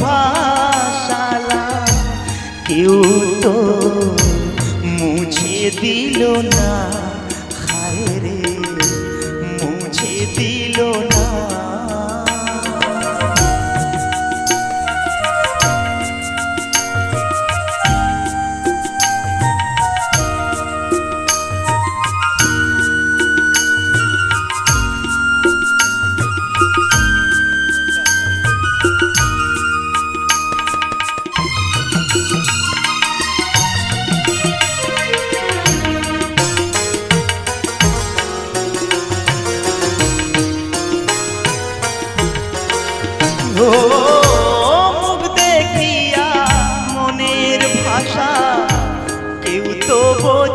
ভাষালা। কেউ তো মুছে দিল না। দেখিয়া মনের ভাষা কেউ তো বোঝ